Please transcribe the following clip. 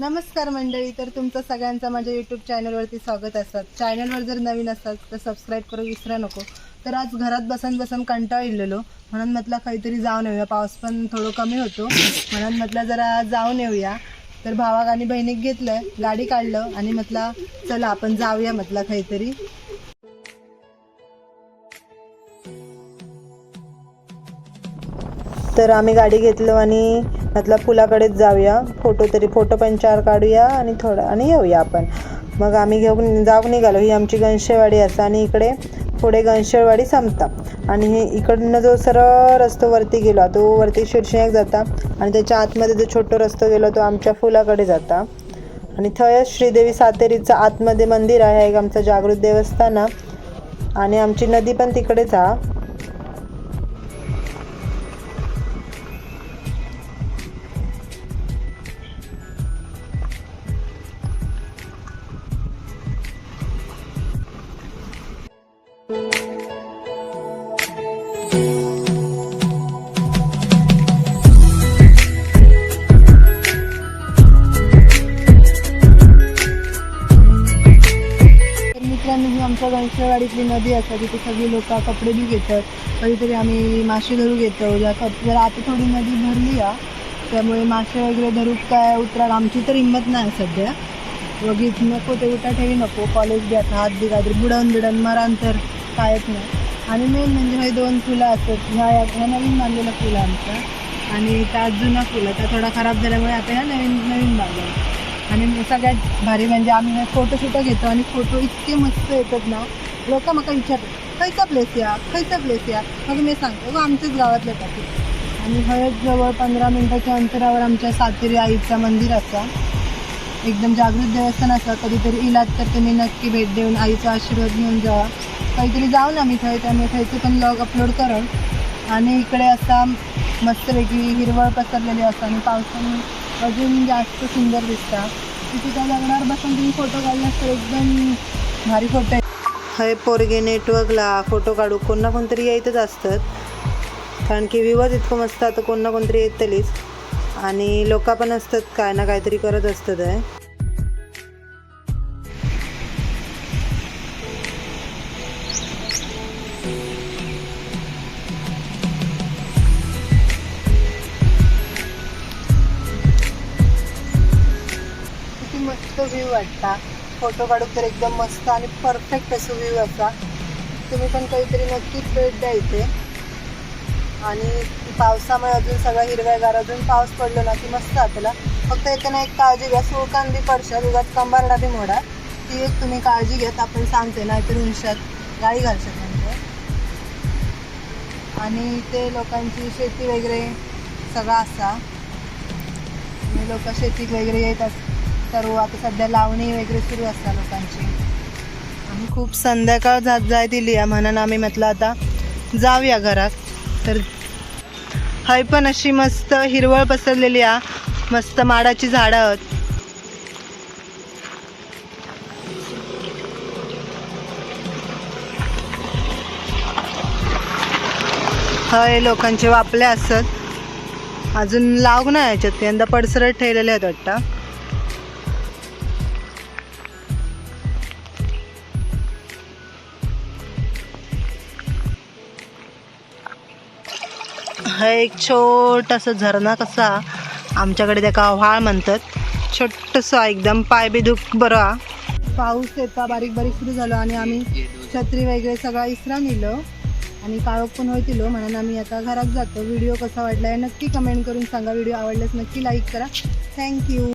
नमस्कार मंडळी तर तुमचं सगळ्यांचं माझ्या यूट्यूब चॅनलवरती स्वागत असतात चॅनलवर जर नवीन असतात तर सबस्क्राईब करू विसरा नको. तर आज घरात बसून बसून कंटाळलेलो म्हणून म्हटलं काहीतरी जाऊन येऊया. पाऊस पण थोडं कमी होतो. म्हणून म्हटलं जरा जाऊन येऊया. तर भावाक आणि बहिणीक घेतलं गाडी काढलं आणि म्हटलं चला आपण जाऊया म्हटलं काहीतरी. तर आम्ही गाडी घेतलो आणि म्हटलं पुलाकडेच जाऊया. फोटो तरी फोटो पण चार काढूया आणि थोडं आणि येऊया आपण. मग आम्ही घेऊन जाऊन निघालो. ही आमची गणशेवाडी असा. आणि इकडे पुढे गणशेवाडी संपता. आणि हे इकडनं जो सरळ रस्तो वरती गेलो तो वरती शिरशिंग जाता. आणि त्याच्या आतमध्ये जो छोटो रस्तो गेलो तो आमच्या फुलाकडे जाता. आणि थंयच श्रीदेवी सातेरीचं आतमध्ये मंदिर आहे. एक आमचं जागृत देवस्थान आणि आमची नदी पण तिकडेच हा गणेशवाडीतली नदी असते. तिथे सगळी लोक कपडे बी घेतात. कधीतरी आम्ही मासे धरू घेतो. ज्या जर आता थोडी नदी भरली आहे. त्यामुळे मासे वगैरे धरू काय उतराक आमची तर हिंमत नाही सध्या. वगैरे नको ते उठा ठेवी नको. कॉलेज बी आता हात बी काहीतरी बुडवून बिडन मरान तर कायच नाही. आणि मेन म्हणजे हे दोन फुलं असतात. ह्या ह्या नवीन बांधलेलं फुलं आमचं आणि त्या जुना फुलं त्या थोडा खराब झाल्यामुळे आता ह्या नवीन नवीन बांधलं आणि सगळ्यात भारी म्हणजे आम्ही फोटोशूटं घेतो आणि फोटो इतके मस्त येतात ना. लोक मला विचारतात खयचा प्लेस या? खयचा प्लेस या? मग मी सांगतो "अगं, आमच्याच गावातले टाकी आणि हळद जवळ पंधरा मिनिटाच्या अंतरावर आमच्या सातेरी आईचं मंदिर असा एकदम जागृत देवस्थान असतं. कधीतरी इलाज तर तुम्ही नक्की भेट देऊन आईचा आशीर्वाद घेऊन जावा. काहीतरी जाऊ ना मी थंय त्या थंयचे पण लॉग अपलोड करू आणि इकडे असा मस्तपैकी हिरवळ पसरलेली असता आणि पावसाने अजून जास्त सुंदर दिसता तिथे त्या लग्नावर बसून तुम्ही फोटो काढलास तर एकदम भारी फोटो हय पोरगे नेटवर्कला फोटो काढू. कोण ना कोणतरी येतच असतात. कारण की विवाद इतकं मस्त आता कोण ना कोणतरी येतलीच. आणि लोक पण असतात काय ना काहीतरी करत असतात आहे तो व्ह्यू वाटता. फोटो काढूक तर एकदम मस्त आणि परफेक्ट असं व्ह्यू असा. तुम्ही पण काहीतरी नक्कीच भेट द्या इथे. आणि पावसामुळे अजून सगळं हिरव्यागार अजून पाऊस पडलो ना की मस्त आपल्याला. फक्त येताना एक काळजी घ्या सुळकान बी पडशात उगात कंबारडा बी मोडा. ती एक तुम्ही काळजी घेत आपण सांगते नाहीतर उंशात गाडी घालशात म्हणजे आणि ते लोकांची शेती वगैरे सगळं असा. आणि लोक शेतीत वगैरे येत असतात. करू. आता सध्या लावणी वगैरे सुरू असतात लोकांची. आम्ही खूप संध्याकाळ जात जाय दिली आहे म्हणून आम्ही म्हटलं आता जाऊया घरात. तर हय पण अशी मस्त हिरवळ पसरलेली आहे. मस्त माडाची झाडं आहेत. हय लोकांचे वापले असत. अजून लावग नाही याच्यात. यंदा पडसरट ठेवलेले आहेत वाटतं. हा एक छोटासा झरणा कसा आमच्याकडे त्याका व्हाळ म्हणतात. छोटंसं एकदम पाय बी दुख बरं. पाऊस येता बारीक बारीक सुरू झालो आणि आम्ही छत्री वगैरे सगळा इसरा नेलो. आणि काळोख पण होतीलो म्हणून आम्ही आता घरात जातो. व्हिडिओ कसा वाटला आहे नक्की कमेंट करून सांगा. व्हिडिओ आवडल्यास नक्की लाईक करा. थँक्यू